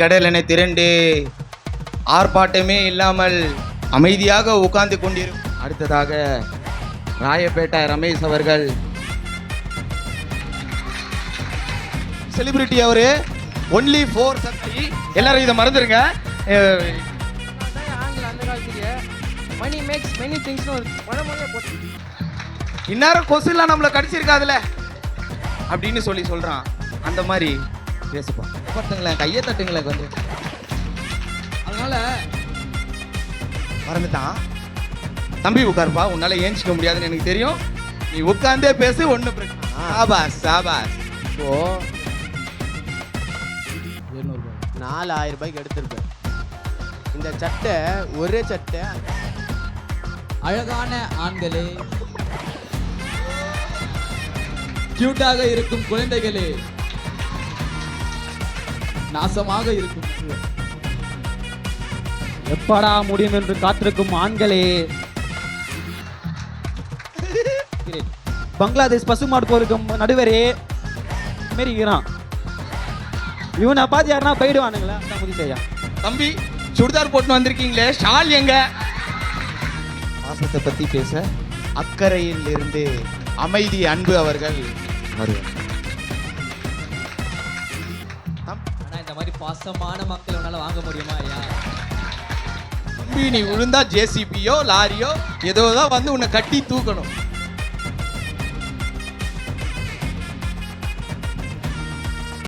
கடலென திரண்டு ஆர்ப்பாட்டமே இல்லாமல் அமைதியாக உட்கார்ந்து கொண்டிருக்கும். அடுத்ததாக ராயப்பேட்டை ரமேஷ் அவர்கள். செலிபிரிட்டி அவரு ஒன்லி ஃபோர் சக்தி. எல்லாரும் இதை மறந்துருங்க. ஆங்கில அந்த மணி மேக்ஸ் மெனி திங்ஸ்னு ஒரு பழமொழியை போட்டு இந்நேரம் கொசுலாம் நம்மளை கடிச்சிருக்காதுல அப்படின்னு சொல்லி சொல்றான். அந்த மாதிரி. பேசுப்பா பத்துங்களேன் கையை தட்டுங்களேன் கொஞ்சம். அதனால மறந்துட்டான் தம்பி உட்காருப்பா உன்னால ஏஞ்சிக்க முடியாதுன்னு எனக்கு தெரியும். நீ உட்கார்ந்தே பேசு ஒண்ணு பிரச்சனை சாபாஸ் சாபாஸ். இப்போ நாலு ஆயிரம் ரூபாய்க்கு எடுத்திருப்பேன். இந்த சட்டை ஒரே சட்டை. அழகான ஆண்களே. கியூட்டாக இருக்கும் குழந்தைகளே. நாசமாக இருக்கும். எப்படா முடியும் என்று காத்திருக்கும் ஆண்களே. பங்களாதேஷ் பசுமாடு போருக்கும் நடுவரே மாரி இருக்கிறான் இவனை பார்த்து யாருன்னா போயிடுவானுங்களா? முதி செய்யா. தம்பி சுடிதார் போட்டு வந்திருக்கீங்களே ஷால் எங்க? பாசத்தை பத்தி பேச அக்கறையில் இருந்து அமைதி அன்பு அவர்கள் வருவார் பாசமான மக்கள் உன்னால வாங்க முடியுமா ஐயா? நீ விழுந்தா ஜேசிபியோ லாரியோ ஏதோ தான் வந்து உன்னை கட்டி தூக்கணும்.